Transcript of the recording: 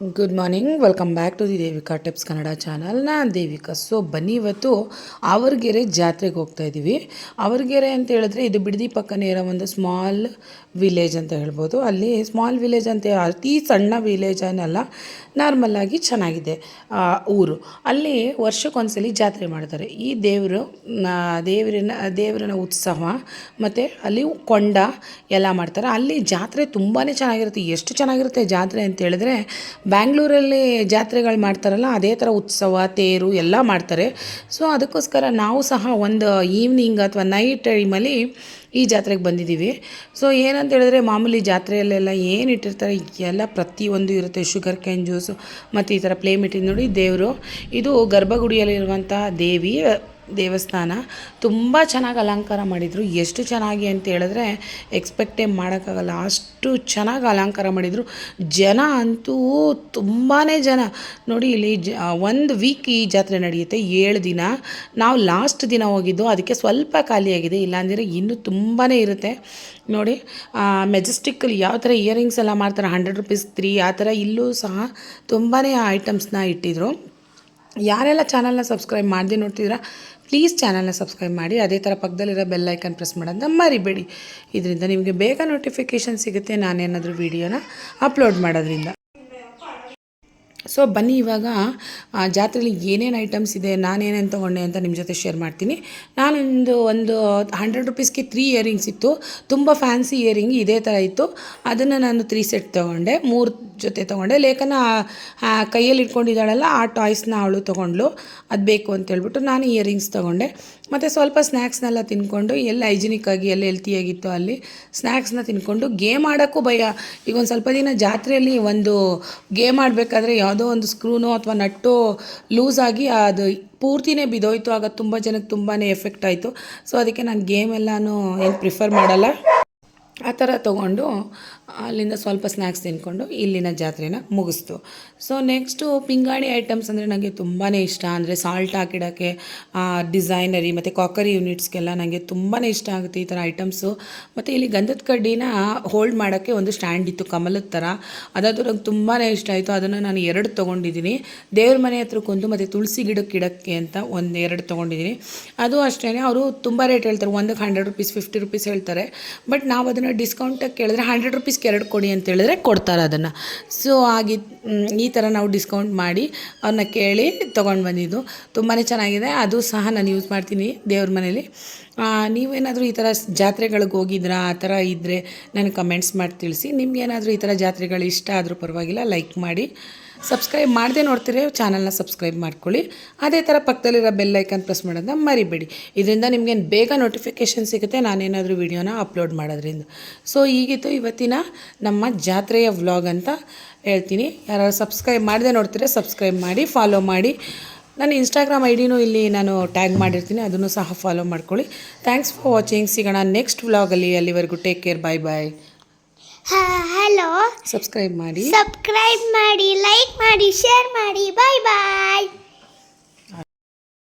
Good morning welcome back to the Devika tips Kannada channel ನಾನು Devika. So ಬನ್ನಿ ಇವತ್ತು ಆವರ್ಗೆರೆ ಜಾತ್ರೆಗೆ ಹೋಗ್ತಾ ಇದ್ದೀವಿ ಆವರ್ಗೆರೆ ಅಂತ ಹೇಳಿದ್ರೆ ಇದು ಬಿಡದಿ ಪಕ್ಕನೇ ಇರೋ ಒಂದು ಸ್ಮಾಲ್ ವಿಲೇಜ್ ಅಂತ ಹೇಳ್ಬೋದು. ಅಲ್ಲಿ ಸ್ಮಾಲ್ ವಿಲೇಜ್ ಅಂತ ಅತಿ ಸಣ್ಣ ವಿಲೇಜ್ ಅನ್ನಲ್ಲ ನಾರ್ಮಲ್ ಆಗಿ ಚೆನ್ನಾಗಿದೆ ಊರು. ಅಲ್ಲಿ ವರ್ಷಕ್ಕೊಂದ್ಸಲಿ ಜಾತ್ರೆ ಮಾಡ್ತಾರೆ. ಈ ದೇವರು ದೇವರಿನ, ದೇವರನ ಉತ್ಸವ ಮತ್ತು ಅಲ್ಲಿ ಕೊಂಡ ಎಲ್ಲ ಮಾಡ್ತಾರೆ. ಅಲ್ಲಿ ಜಾತ್ರೆ ತುಂಬಾ ಚೆನ್ನಾಗಿರುತ್ತೆ. ಎಷ್ಟು ಚೆನ್ನಾಗಿರುತ್ತೆ ಜಾತ್ರೆ ಅಂತ ಹೇಳಿದ್ರೆ, ಬ್ಯಾಂಗ್ಳೂರಲ್ಲಿ ಜಾತ್ರೆಗಳು ಮಾಡ್ತಾರಲ್ಲ, ಅದೇ ಥರ ಉತ್ಸವ, ತೇರು ಎಲ್ಲ ಮಾಡ್ತಾರೆ. ಸೊ ಅದಕ್ಕೋಸ್ಕರ ನಾವು ಸಹ ಒಂದು ಈವ್ನಿಂಗ್ ಅಥವಾ ನೈಟ್ ಟೈಮಲ್ಲಿ ಈ ಜಾತ್ರೆಗೆ ಬಂದಿದ್ದೀವಿ. ಸೊ ಏನಂತ ಹೇಳಿದ್ರೆ ಮಾಮೂಲಿ ಜಾತ್ರೆಯಲ್ಲೆಲ್ಲ ಏನು ಇಟ್ಟಿರ್ತಾರೆ, ಎಲ್ಲ ಪ್ರತಿಯೊಂದು ಇರುತ್ತೆ. ಶುಗರ್ ಕ್ಯಾನ್ ಜ್ಯೂಸು ಮತ್ತು ಈ ಥರ ಪ್ಲೇ ನೋಡಿ ದೇವರು. ಇದು ಗರ್ಭಗುಡಿಯಲ್ಲಿರುವಂಥ ದೇವಿ ದೇವಸ್ಥಾನ. ತುಂಬ ಚೆನ್ನಾಗಿ ಅಲಂಕಾರ ಮಾಡಿದರು. ಎಷ್ಟು ಚೆನ್ನಾಗಿ ಅಂತ ಹೇಳಿದ್ರೆ ಎಕ್ಸ್ಪೆಕ್ಟೇ ಮಾಡೋಕ್ಕಾಗಲ್ಲ. ಅಷ್ಟು ಚೆನ್ನಾಗಿ ಅಲಂಕಾರ ಮಾಡಿದರು. ಜನ ಅಂತೂ ತುಂಬಾ ಜನ. ನೋಡಿ ಇಲ್ಲಿ ಜ ಒಂದು ವೀಕ್ ಈ ಜಾತ್ರೆ ನಡೆಯುತ್ತೆ. ಏಳು ದಿನ. ನಾವು ಲಾಸ್ಟ್ ದಿನ ಹೋಗಿದ್ದು. ಅದಕ್ಕೆ ಸ್ವಲ್ಪ ಖಾಲಿಯಾಗಿದೆ ಇಲ್ಲಾಂದರೆ ಇನ್ನೂ ತುಂಬಾ ಇರುತ್ತೆ. ನೋಡಿ ಮೆಜೆಸ್ಟಿಕ್ಕಲ್ಲಿ ಯಾವ ಥರ ಇಯರಿಂಗ್ಸ್ ಎಲ್ಲ ಮಾಡ್ತಾರೆ. ಹಂಡ್ರೆಡ್ ರುಪೀಸ್ ತ್ರೀ ಆ ಥರ ಇಲ್ಲೂ ಸಹ ತುಂಬಾ ಐಟಮ್ಸ್ನ ಇಟ್ಟಿದ್ರು. ಯಾರೆಲ್ಲ ಚಾನಲ್ನ ಸಬ್ಸ್ಕ್ರೈಬ್ ಮಾಡಿದೆ ನೋಡ್ತಿದ್ದೀರಾ ಪ್ಲೀಸ್ ಚಾನಲ್ನ ಸಬ್ಸ್ಕ್ರೈಬ್ ಮಾಡಿ, ಅದೇ ಥರ ಪಕ್ಕದಲ್ಲಿರೋ ಬೆಲ್ ಐಕನ್ ಪ್ರೆಸ್ ಮಾಡೋದನ್ನ ಮರಿಬೇಡಿ. ಇದರಿಂದ ನಿಮಗೆ ಬೇಗ ನೋಟಿಫಿಕೇಷನ್ ಸಿಗುತ್ತೆ ನಾನೇನಾದರೂ ವೀಡಿಯೋನ ಅಪ್ಲೋಡ್ ಮಾಡೋದ್ರಿಂದ. ಸೊ ಬನ್ನಿ ಇವಾಗ ಜಾತ್ರೆಯಲ್ಲಿ ಏನೇನು ಐಟಮ್ಸ್ ಇದೆ, ನಾನೇನೇನು ತೊಗೊಂಡೆ ಅಂತ ನಿಮ್ಮ ಜೊತೆ ಶೇರ್ ಮಾಡ್ತೀನಿ. ನಾನೊಂದು ಒಂದು ಹಂಡ್ರೆಡ್ ರುಪೀಸ್ಗೆ ತ್ರೀ ಇಯರಿಂಗ್ಸ್ ಇತ್ತು. ತುಂಬ ಫ್ಯಾನ್ಸಿ ಇಯರಿಂಗ್ ಇದೇ ಥರ ಇತ್ತು. ಅದನ್ನು ನಾನು ತ್ರೀ ಸೆಟ್ ತೊಗೊಂಡೆ. ಮೂರು ಜೊತೆ ತೊಗೊಂಡೆ. ಲೇಖನ ಕೈಯಲ್ಲಿ ಇಟ್ಕೊಂಡಿದ್ದಾಳಲ್ಲ, ಆ ಟಾಯ್ಸ್ನ ಅವಳು ತೊಗೊಂಡ್ಳು. ಅದು ಬೇಕು ಅಂತ ಹೇಳ್ಬಿಟ್ಟು ನಾನು ಇಯರಿಂಗ್ಸ್ ತೊಗೊಂಡೆ. ಮತ್ತು ಸ್ವಲ್ಪ ಸ್ನ್ಯಾಕ್ಸ್ನೆಲ್ಲ ತಿನ್ಕೊಂಡು, ಎಲ್ಲ ಹೈಜಿನಿಕ್ ಆಗಿ, ಎಲ್ಲ ಹೆಲ್ತಿಯಾಗಿತ್ತು ಅಲ್ಲಿ. ಸ್ನ್ಯಾಕ್ಸ್ನ ತಿನ್ಕೊಂಡು ಗೇಮ್ ಆಡೋಕ್ಕೂ ಭಯ. ಈಗ ಒಂದು ಸ್ವಲ್ಪ ದಿನ ಜಾತ್ರೆಯಲ್ಲಿ ಒಂದು ಗೇಮ್ ಆಡಬೇಕಾದ್ರೆ ಯಾವುದೋ ಒಂದು ಸ್ಕ್ರೂನೋ ಅಥವಾ ನಟ್ಟೋ ಲೂಸ್ ಆಗಿ ಅದು ಪೂರ್ತಿನೇ ಬಿದ್ದೋಯ್ತು ಆಗ ತುಂಬ ಜನಕ್ಕೆ ತುಂಬಾ ಎಫೆಕ್ಟ್ ಆಯಿತು. ಸೊ ಅದಕ್ಕೆ ನಾನು ಗೇಮ್ ಎಲ್ಲನೂ ಏನು ಪ್ರಿಫರ್ ಮಾಡಲ್ಲ. ಆ ಥರ ತೊಗೊಂಡು ಅಲ್ಲಿಂದ ಸ್ವಲ್ಪ ಸ್ನ್ಯಾಕ್ಸ್ ತಿನ್ಕೊಂಡು ಇಲ್ಲಿನ ಜಾತ್ರೆನ ಮುಗಿಸ್ತು. ಸೊ ನೆಕ್ಸ್ಟು ಪಿಂಗಾಣಿ ಐಟಮ್ಸ್ ಅಂದರೆ ನನಗೆ ತುಂಬಾ ಇಷ್ಟ. ಅಂದರೆ ಸಾಲ್ಟ್ ಹಾಕಿಡೋಕ್ಕೆ ಡಿಸೈನರಿ ಮತ್ತು ಕಾಕರಿ ಯೂನಿಟ್ಸ್ಗೆಲ್ಲ ನನಗೆ ತುಂಬಾ ಇಷ್ಟ ಆಗುತ್ತೆ ಈ ಥರ ಐಟಮ್ಸು ಮತ್ತು ಇಲ್ಲಿ ಗಂಧದ ಕಡ್ಡಿನ ಹೋಲ್ಡ್ ಮಾಡೋಕ್ಕೆ ಒಂದು ಸ್ಟ್ಯಾಂಡ್ ಇತ್ತು, ಕಮಲದ ಥರ. ಅದಾದರೂ ನಂಗೆ ತುಂಬಾ ಇಷ್ಟ ಆಯಿತು. ಅದನ್ನು ನಾನು ಎರಡು ತೊಗೊಂಡಿದ್ದೀನಿ. ದೇವ್ರ ಮನೆ ಹತ್ರ ಹತ್ರಕ್ಕೊಂದು ಮತ್ತು ತುಳಸಿ ಗಿಡಕ್ಕೆ ಇಡೋಕ್ಕೆ ಅಂತ ಒಂದು ಎರಡು ತೊಗೊಂಡಿದ್ದೀನಿ. ಅದು ಅಷ್ಟೇ ಅವರು ತುಂಬ ರೇಟ್ ಹೇಳ್ತಾರೆ. ಒಂದಕ್ಕೆ ಹಂಡ್ರೆಡ್ ರುಪೀಸ್ ಫಿಫ್ಟಿ ರುಪೀಸ್ ಹೇಳ್ತಾರೆ. ಬಟ್ ನಾವು ಅದನ್ನು ಡಿಸ್ಕೌಂಟಾಗಿ ಕೇಳಿದ್ರೆ ಹಂಡ್ರೆಡ್ ರುಪೀಸ್ಗೆ ಎರಡು ಕೊಡಿ ಅಂತ ಹೇಳಿದ್ರೆ ಕೊಡ್ತಾರೆ ಅದನ್ನು. ಸೊ ಆಗಿ ಈ ಥರ ನಾವು ಡಿಸ್ಕೌಂಟ್ ಮಾಡಿ ಅವ್ರನ್ನ ಕೇಳಿ ತೊಗೊಂಡು ಬಂದಿದ್ದು. ತುಂಬಾ ಚೆನ್ನಾಗಿದೆ. ಅದು ಸಹ ನಾನು ಯೂಸ್ ಮಾಡ್ತೀನಿ ದೇವ್ರ ಮನೇಲಿ. ನೀವೇನಾದರೂ ಈ ಥರ ಜಾತ್ರೆಗಳಿಗೆ ಹೋಗಿದ್ರಾ? ಆ ಥರ ಇದ್ದರೆ ನನಗೆ ಕಮೆಂಟ್ಸ್ ಮಾಡಿ ತಿಳಿಸಿ. ನಿಮ್ಗೇನಾದರೂ ಈ ಥರ ಜಾತ್ರೆಗಳು ಇಷ್ಟ ಆದರೂ ಪರವಾಗಿಲ್ಲ ಲೈಕ್ ಮಾಡಿ. ಸಬ್ಸ್ಕ್ರೈಬ್ ಮಾಡದೆ ನೋಡ್ತೀರಿ ಚಾನಲ್ನ ಸಬ್ಸ್ಕ್ರೈಬ್ ಮಾಡ್ಕೊಳ್ಳಿ. ಅದೇ ಥರ ಪಕ್ಕದಲ್ಲಿರೋ ಬೆಲ್ ಐಕನ್ ಪ್ರೆಸ್ ಮಾಡೋದನ್ನ ಮರಿಬೇಡಿ. ಇದರಿಂದ ನಿಮಗೆ ಬೇಗ ನೋಟಿಫಿಕೇಷನ್ ಸಿಗುತ್ತೆ, ನಾನೇನಾದರೂ ವೀಡಿಯೋನ ಅಪ್ಲೋಡ್ ಮಾಡೋದ್ರಿಂದ. ಸೊ ಈಗಿತ್ತು ಇವತ್ತಿನ ನಮ್ಮ ಜಾತ್ರೆಯ ವ್ಲಾಗ್ ಅಂತ ಹೇಳ್ತೀನಿ. ಯಾರು ಸಬ್ಸ್ಕ್ರೈಬ್ ಮಾಡದೆ ನೋಡ್ತೀರಾ ಸಬ್ಸ್ಕ್ರೈಬ್ ಮಾಡಿ ಫಾಲೋ ಮಾಡಿ. ನನ್ನ ಇನ್ಸ್ಟಾಗ್ರಾಮ್ ಐ ಡಿನೂ ಇಲ್ಲಿ ನಾನು ಟ್ಯಾಗ್ ಮಾಡಿರ್ತೀನಿ, ಅದನ್ನು ಸಹ ಫಾಲೋ ಮಾಡ್ಕೊಳ್ಳಿ. ಥ್ಯಾಂಕ್ಸ್ ಫಾರ್ ವಾಚಿಂಗ್ ಸಿಗೋಣ ನೆಕ್ಸ್ಟ್ ವ್ಲಾಗಲ್ಲಿ ಅಲ್ಲಿವರೆಗೂ take care bye bye hello. Subscribe ಮಾಡಿ. ಸಬ್ಸ್ಕ್ರೈಬ್ ಮಾಡಿ ಲೈಕ್ ಮಾಡಿ ಶೇರ್ ಮಾಡಿ. Bye bye